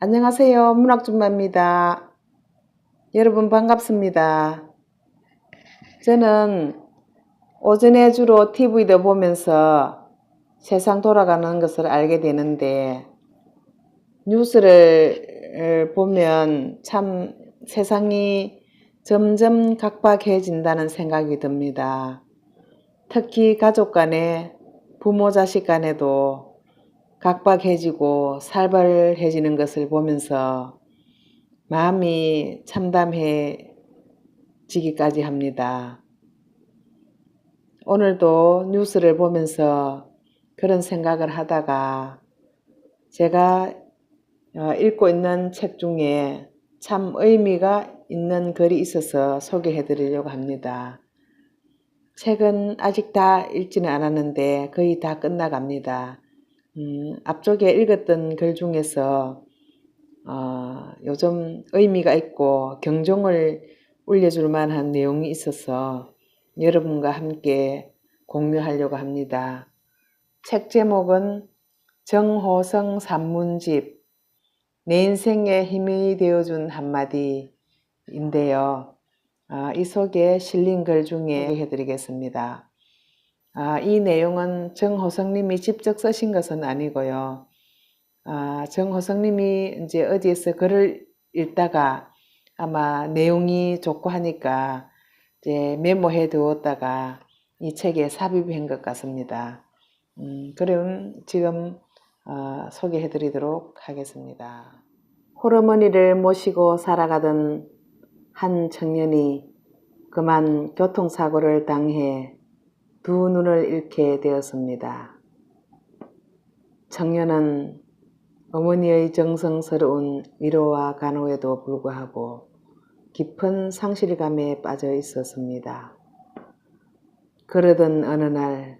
안녕하세요. 문학준마입니다. 여러분 반갑습니다. 저는 오전에 주로 TV도 보면서 세상 돌아가는 것을 알게 되는데 뉴스를 보면 참 세상이 점점 각박해진다는 생각이 듭니다. 특히 가족 간에 부모 자식 간에도 각박해지고 살벌해지는 것을 보면서 마음이 참담해지기까지 합니다. 오늘도 뉴스를 보면서 그런 생각을 하다가 제가 어, 읽고 있는 책 중에 참 의미가 있는 글이 있어서 소개해 드리려고 합니다. 책은 아직 다 읽지는 않았는데 거의 다 끝나갑니다. 음, 앞쪽에 읽었던 글 중에서 어, 요즘 의미가 있고 경종을 울려줄 만한 내용이 있어서 여러분과 함께 공유하려고 합니다. 책 제목은 정호성 산문집 내 인생에 힘이 되어준 한마디인데요. 아, 이 속에 실린 글 중에 해드리겠습니다. 아, 이 내용은 정호성님이 직접 쓰신 것은 아니고요. 아, 정호성님이 이제 어디에서 글을 읽다가 아마 내용이 좋고 하니까 이제 메모해 두었다가 이 책에 삽입한 것 같습니다. 음, 그럼 지금 어, 소개해 드리도록 하겠습니다. 홀어머니를 모시고 살아가던 한 청년이 그만 교통사고를 당해 두 눈을 잃게 되었습니다. 청년은 어머니의 정성스러운 위로와 간호에도 불구하고 깊은 상실감에 빠져 있었습니다. 그러던 어느 날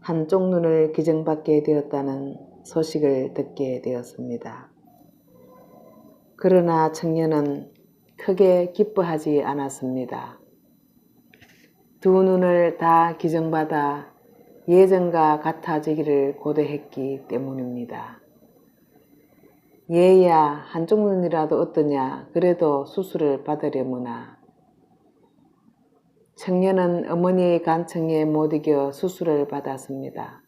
한쪽 눈을 기증받게 되었다는 소식을 듣게 되었습니다. 그러나 청년은 크게 기뻐하지 않았습니다. 두 눈을 다 기증받아 예전과 같아지기를 고대했기 때문입니다. 얘야 한쪽 눈이라도 어떠냐 그래도 수술을 받으려무나 청년은 어머니의 간청에 못 이겨 수술을 받았습니다.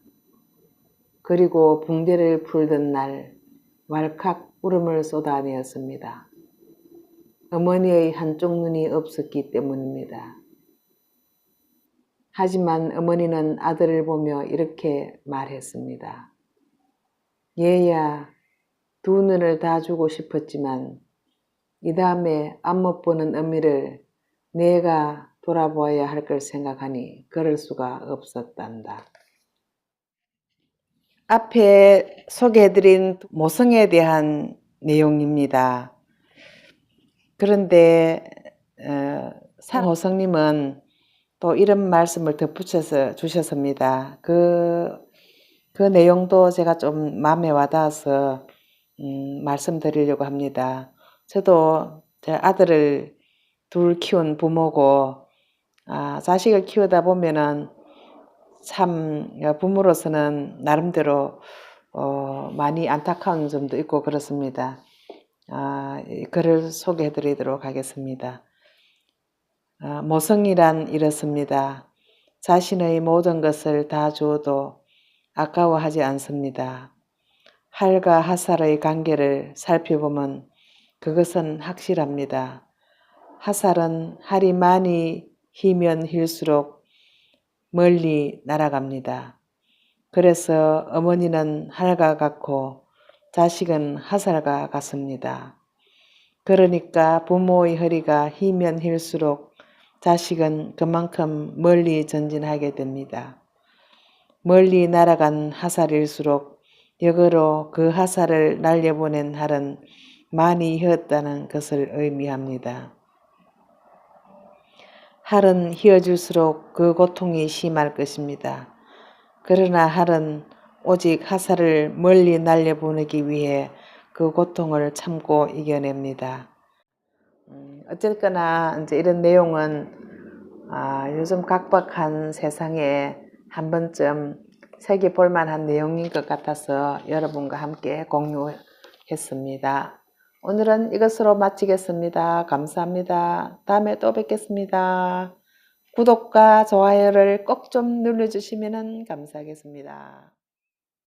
그리고 붕대를 풀던 날 왈칵 울음을 쏟아내었습니다. 어머니의 한쪽 눈이 없었기 때문입니다. 하지만 어머니는 아들을 보며 이렇게 말했습니다. 얘야, 두 눈을 다 주고 싶었지만 이 다음에 안 못 보는 어미를 내가 돌아보아야 할 걸 생각하니 그럴 수가 없었단다. 앞에 소개해드린 모성에 대한 내용입니다. 그런데 어, 산호성님은 또 이런 말씀을 덧붙여서 주셨습니다. 그, 그 내용도 제가 좀 마음에 와닿아서 음, 말씀드리려고 합니다. 저도 제 아들을 둘 키운 부모고 아, 자식을 키우다 보면은 참 부모로서는 나름대로 어, 많이 안타까운 점도 있고 그렇습니다. 아, 이 글을 소개해 드리도록 하겠습니다. 아, 모성이란 이렇습니다. 자신의 모든 것을 다 주어도 아까워하지 않습니다. 할과 하살의 관계를 살펴보면 그것은 확실합니다. 하살은 할이 많이 희면 힐수록 멀리 날아갑니다. 그래서 어머니는 할과 같고 자식은 하살과 같습니다. 그러니까 부모의 허리가 희면 힐수록 자식은 그만큼 멀리 전진하게 됩니다. 멀리 날아간 하살일수록 역으로 그 하살을 날려보낸 할은 많이 휘었다는 것을 의미합니다. 할은 휘어질수록 그 고통이 심할 것입니다. 그러나 할은 오직 하살을 멀리 날려보내기 위해 그 고통을 참고 이겨냅니다. 음, 어쨌거나 이제 이런 내용은 아, 요즘 각박한 세상에 한 번쯤 새겨 볼 만한 내용인 것 같아서 여러분과 함께 공유했습니다. 오늘은 이것으로 마치겠습니다. 감사합니다. 다음에 또 뵙겠습니다. 구독과 좋아요를 꼭 좀 눌러주시면 감사하겠습니다.